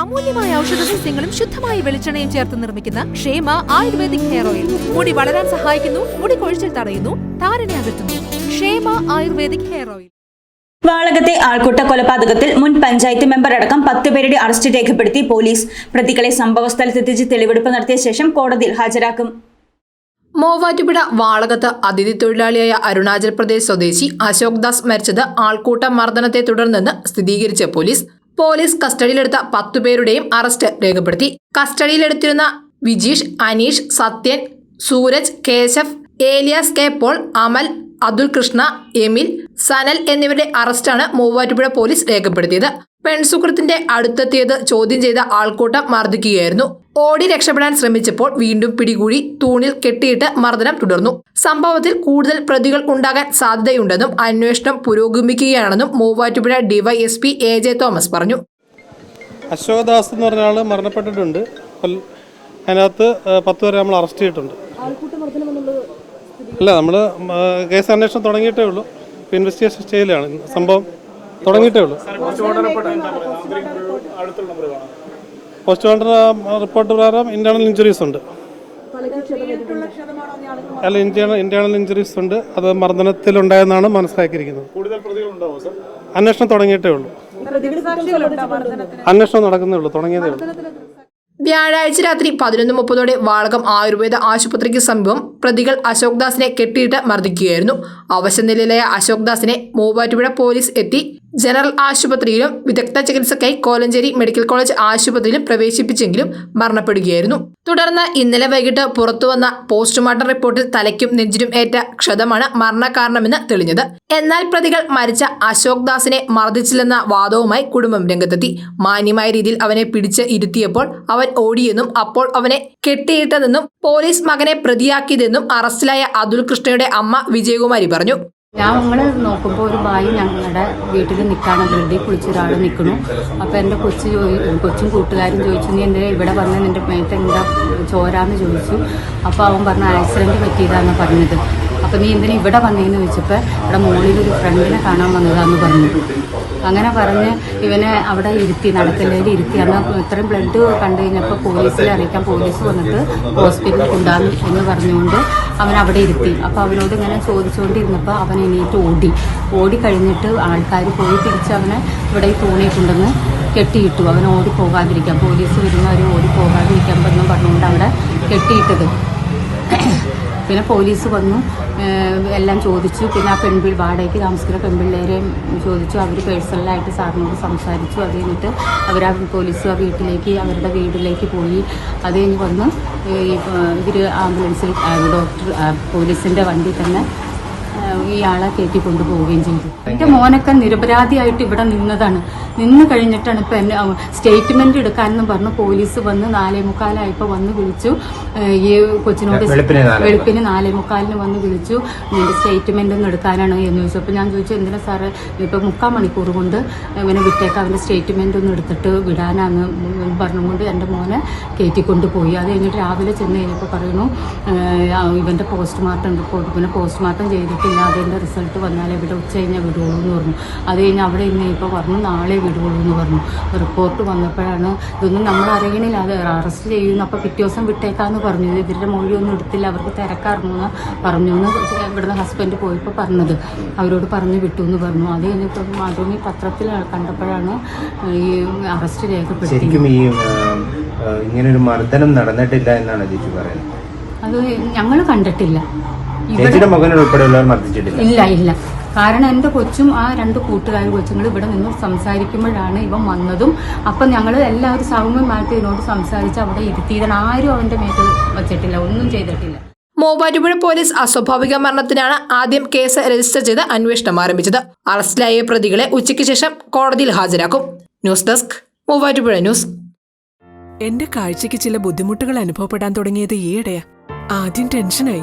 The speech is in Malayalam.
അമൂല്യമായ ഔഷധ സസ്യങ്ങളും ശുദ്ധമായ വെളിച്ചെണ്ണയും ചേർത്ത് നിർമ്മിക്കുന്ന ക്ഷേമ ആയുർവേദിക് ഹെയർ ഓയിൽ. മുടി വളരാൻ സഹായിക്കുന്നു മുടി കൊഴിച്ചിൽ തടയുന്നു താരനെ അകറ്റുന്നു. ക്ഷേമ ആയുർവേദിക് ഹെയർ ഓയിൽ. വാളകത്തെ ആൾക്കൂട്ട കൊലപാതകത്തിൽ മുൻ പഞ്ചായത്ത് മെമ്പർ അടക്കം പത്ത് പേരുടെ അറസ്റ്റ് രേഖപ്പെടുത്തി പോലീസ്. പ്രതികളെ സംഭവസ്ഥലത്തെത്തിച്ച് തെളിവെടുപ്പ് നടത്തിയ ശേഷം കോടതിയിൽ ഹാജരാക്കും. മൂവാറ്റുപുഴ വാളകത്ത് അതിഥി തൊഴിലാളിയായ അരുണാചൽ പ്രദേശ് സ്വദേശി അശോക് ദാസ് മരിച്ചത് ആൾക്കൂട്ട മർദ്ദനത്തെ തുടർന്നെന്ന് സ്ഥിരീകരിച്ച പോലീസ്. പോലീസ് കസ്റ്റഡിയിലെടുത്ത പത്തുപേരുടെയും അറസ്റ്റ് രേഖപ്പെടുത്തി. കസ്റ്റഡിയിലെടുത്തിരുന്ന Vijeesh Aneesh Sathyan Sooraj Keshav Elias K Paul Amal Athul Krishna Emil Sanal എന്നിവരുടെ അറസ്റ്റാണ് മൂവാറ്റുപുഴ പോലീസ് രേഖപ്പെടുത്തിയത്. പെൺസുഹൃത്തിന്റെ അടുത്തെത്തിയത് ചോദ്യം ചെയ്ത ആൾക്കൂട്ടം മർദ്ദിക്കുകയായിരുന്നു. ഓടി രക്ഷപ്പെടാൻ ശ്രമിച്ചപ്പോൾ വീണ്ടും പിടികൂടി തൂണിൽ കെട്ടിയിട്ട് മർദ്ദനം തുടർന്നു. സംഭവത്തിൽ കൂടുതൽ പ്രതികൾ ഉണ്ടാകാൻ സാധ്യതയുണ്ടെന്നും അന്വേഷണം പുരോഗമിക്കുകയാണെന്നും Muvattupuzha DYSP A J Thomas പറഞ്ഞു. അശോകദാസ് എന്ന് പറഞ്ഞ ആൾ മരണപ്പെട്ടിട്ടുണ്ട്. അതിനകത്ത് പത്ത് പേരെ നമ്മൾ അറസ്റ്റ് ചെയ്തിട്ടുണ്ട്. അല്ല നമ്മൾ കേസ് അന്വേഷണം തുടങ്ങിയിട്ടേ ഉള്ളൂ. ഇൻവെസ്റ്റിഗേഷൻ സ്റ്റേജിലാണ് സംഭവം തുടങ്ങിയിട്ടേ ഉള്ളൂ. പോസ്റ്റ്മോർട്ടം റിപ്പോർട്ട് പ്രകാരം ഇന്റേണൽ ഇഞ്ചുറീസ് ഉണ്ട്. അല്ല ഇന്റേണൽ ഇന്റേണൽ ഇഞ്ചുറീസ് ഉണ്ട്. അത് മർദ്ദനത്തിലുണ്ടായെന്നാണ് മനസ്സിലാക്കിയിരിക്കുന്നത്. അന്വേഷണം തുടങ്ങിയിട്ടേ ഉള്ളൂ. അന്വേഷണം നടക്കുന്നേ ഉള്ളൂ തുടങ്ങിയതേ ഉള്ളൂ. വ്യാഴാഴ്ച രാത്രി പതിനൊന്ന് മുപ്പതോടെ വാളകം ആയുർവേദ ആശുപത്രിക്ക് സമീപം പ്രതികൾ അശോക് ദാസിനെ കെട്ടിയിട്ട് മർദ്ദിക്കുകയായിരുന്നു. അവശനിലയിലായ അശോക് ദാസിനെ മൂവാറ്റുപുഴ പോലീസ് എത്തി ജനറൽ ആശുപത്രിയിലും വിദഗ്ധ ചികിത്സയ്ക്കായി കോലഞ്ചേരി മെഡിക്കൽ കോളേജ് ആശുപത്രിയിലും പ്രവേശിപ്പിച്ചെങ്കിലും മരണപ്പെടുകയായിരുന്നു. തുടർന്ന് ഇന്നലെ വൈകിട്ട് പുറത്തുവന്ന പോസ്റ്റ്മോർട്ടം റിപ്പോർട്ടിൽ തലയ്ക്കും നെഞ്ചിനും ഏറ്റ ക്ഷതമാണ് മരണകാരണമെന്ന് തെളിഞ്ഞത്. എന്നാൽ പ്രതികൾ മരിച്ച അശോക് ദാസിനെ മർദ്ദിച്ചില്ലെന്ന വാദവുമായി കുടുംബം രംഗത്തെത്തി. മാന്യമായ രീതിയിൽ അവനെ പിടിച്ച് ഇരുത്തിയപ്പോൾ അവൻ ഓടിയെന്നും അപ്പോൾ അവനെ കെട്ടിയിട്ടതെന്നും പോലീസ് മകനെ പ്രതിയാക്കിയതെന്നും അറസ്റ്റിലായ അതുൽ കൃഷ്ണയുടെ അമ്മ വിജയകുമാരി പറഞ്ഞു. ഞങ്ങൾ നോക്കുമ്പോൾ ഒരു ബായി ഞങ്ങളുടെ വീട്ടിൽ നിൽക്കാണ് ബ്ലഡിൽ കുളിച്ച് ഒരാൾ നിൽക്കണു അപ്പോൾ എന്റെ കൊച്ചു കൊച്ചും കൂട്ടുകാരും ചോദിച്ചു നീ എന്തിനാ ഇവിടെ വന്ന്? നിന്റെ മേത്ത് എന്താ ചോരാന്ന് ചോദിച്ചു. അപ്പോൾ അവൻ പറഞ്ഞു ആക്സിഡന്റ് പറ്റിയതാണെന്ന് പറഞ്ഞത്. അപ്പോൾ നീ എന്തിനാ ഇവിടെ വന്നതെന്ന് ചോദിച്ചപ്പോൾ ഇവിടെ മോളിൽ ഒരു ഫ്രണ്ടിനെ കാണാൻ വന്നതാന്ന് പറഞ്ഞു. അങ്ങനെ പറഞ്ഞ് ഇവനെ അവിടെ ഇരുത്തി നടക്കലേൽ ഇരുത്തി. അന്ന് ഇത്രയും ബ്ലഡ് കണ്ടു കഴിഞ്ഞപ്പോൾ പോലീസിൽ അറിയിക്കാൻ പോലീസ് വന്നിട്ട് ഹോസ്പിറ്റലിൽ കൊണ്ടുപോകാൻ എന്ന് പറഞ്ഞുകൊണ്ട് അവൻ അവിടെ ഇരുത്തി. അപ്പോൾ അവനോട് ഇങ്ങനെ ചോദിച്ചുകൊണ്ടിരുന്നപ്പോൾ അവൻ എണീറ്റ് ഓടി. ഓടി കഴിഞ്ഞിട്ട് ആൾക്കാർ പോയി തിരിച്ച് അവനെ ഇവിടെ ഈ കെട്ടിയിട്ടു. അവൻ ഓടി പോകാതിരിക്കാൻ പോലീസ് വരുന്നവർ ഓടി പോകാതിരിക്കാൻ പറഞ്ഞു പറഞ്ഞുകൊണ്ട് അവിടെ കെട്ടിയിട്ടത്. പിന്നെ പോലീസ് വന്നു. എല്ലാം ചോദിച്ചു. പിന്നെ ആ പെൺപിൾ വാടകയ്ക്ക് താമസിക്കുന്ന പെൺപിള്ളേരെയും ചോദിച്ചു. അവർ പേഴ്സണലായിട്ട് സാറിനോട് സംസാരിച്ചു. അത് കഴിഞ്ഞിട്ട് അവർ ആ പോലീസ് ആ വീട്ടിലേക്ക് അവരുടെ വീട്ടിലേക്ക് പോയി. അത് കഴിഞ്ഞ് വന്ന്. ഇവർ ആംബുലൻസിൽ ഡോക്ടർ പോലീസിന്റെ വണ്ടി തന്നെ ഇയാളെ കയറ്റി കൊണ്ടുപോവുകയും ചെയ്തു. എന്റെ മോനൊക്കെ നിരപരാധിയായിട്ട് ഇവിടെ നിന്നതാണ്. നിന്ന് കഴിഞ്ഞിട്ടാണ് ഇപ്പം എന്നെ സ്റ്റേറ്റ്മെന്റ് എടുക്കാനെന്ന് പറഞ്ഞു പോലീസ് വന്ന് നാലേ മുക്കാലായപ്പോൾ വന്ന് വിളിച്ചു. ഈ കൊച്ചിനോട് വെളുപ്പിന് നാലേ മുക്കാലിന് വന്ന് വിളിച്ചു. നിന്റെ സ്റ്റേറ്റ്മെന്റ് ഒന്ന് എടുക്കാനാണ് എന്ന് ചോദിച്ചു. അപ്പോൾ ഞാൻ ചോദിച്ചു എന്തിനാ സാറ് ഇപ്പം മുക്കാൽ മണിക്കൂർ കൊണ്ട് ഇവനെ വിട്ടേക്ക് അവന്റെ സ്റ്റേറ്റ്മെന്റ് ഒന്ന് എടുത്തിട്ട് വിടാനാന്ന് പറഞ്ഞുകൊണ്ട് എന്റെ മോനെ കയറ്റിക്കൊണ്ട് പോയി അത് കഴിഞ്ഞിട്ട് രാവിലെ ചെന്ന് കഴിഞ്ഞപ്പോൾ പറയുന്നു ഇവന്റെ ഇവന്റെ പോസ്റ്റ്മോർട്ടം റിപ്പോർട്ട് പിന്നെ പോസ്റ്റ്മോർട്ടം ചെയ്തിട്ടില്ല. അതിന്റെ റിസൾട്ട് വന്നാൽ ഇവിടെ ഉച്ച കഴിഞ്ഞാൽ വിടുകയുള്ളൂ എന്ന് പറഞ്ഞു. അത് കഴിഞ്ഞ് അവിടെ ഇന്ന് ഇപ്പോൾ പറഞ്ഞു നാളെ വിടുകയുള്ളൂ എന്ന് പറഞ്ഞു. റിപ്പോർട്ട് വന്നപ്പോഴാണ് ഇതൊന്നും നമ്മൾ അറിയണില്ല. അത് അറസ്റ്റ് ചെയ്യുന്നു. അപ്പോൾ പിറ്റേ ദിവസം വിട്ടേക്കാന്ന് പറഞ്ഞു. ഇവരുടെ മൊഴിയൊന്നും എടുത്തില്ല. അവർക്ക് തിരക്കാറുന്നു എന്ന് പറഞ്ഞു എന്ന് ഇവിടുന്ന് ഹസ്ബൻഡ് പോയപ്പോൾ പറഞ്ഞത്. അവരോട് പറഞ്ഞു വിട്ടു എന്ന് പറഞ്ഞു. അത് കഴിഞ്ഞിപ്പോൾ മാതൃഭൂമി പത്രത്തിൽ കണ്ടപ്പോഴാണ് ഈ അറസ്റ്റ് രേഖപ്പെടുത്തിയത്. ഇങ്ങനെ ഒരു മർദ്ദനം നടന്നിട്ടില്ല എന്നാണ് ചേച്ചി പറയുന്നത്. അത് ഞങ്ങൾ കണ്ടിട്ടില്ല. ചേച്ചിയുടെ മകനെ ഉൾപ്പെടെയുള്ളവർ മർദ്ദിച്ചിട്ടില്ല. ഇല്ല ഇല്ല. കാരണം എന്റെ കൊച്ചും ആ രണ്ട് കൂട്ടുകാരും കൊച്ചുങ്ങൾ ഇവിടെ നിന്ന് സംസാരിക്കുമ്പോഴാണ് ഇവൻ വന്നതും. അപ്പം ഞങ്ങൾ എല്ലാവരും സൗമ്യമായിട്ട് ഇതിനോട് സംസാരിച്ച് അവിടെ ഇരുത്തിയതാണ്. ആരും അവന്റെ മേത്ത് വച്ചിട്ടില്ല ഒന്നും ചെയ്തിട്ടില്ല. മൂവാറ്റുപുഴ പോലീസ് അസ്വാഭാവിക മരണത്തിനാണ് ആദ്യം കേസ് രജിസ്റ്റർ ചെയ്ത് അന്വേഷണം ആരംഭിച്ചത്. അറസ്റ്റിലായ പ്രതികളെ ഉച്ചയ്ക്ക് ശേഷം കോടതിയിൽ ഹാജരാക്കും. News desk Muvattupuzha news. എന്റെ കാഴ്ചയ്ക്ക് ചില ബുദ്ധിമുട്ടുകൾ അനുഭവപ്പെടാൻ തുടങ്ങിയത് ഈയിടെയാ. ആദ്യം ടെൻഷനായി.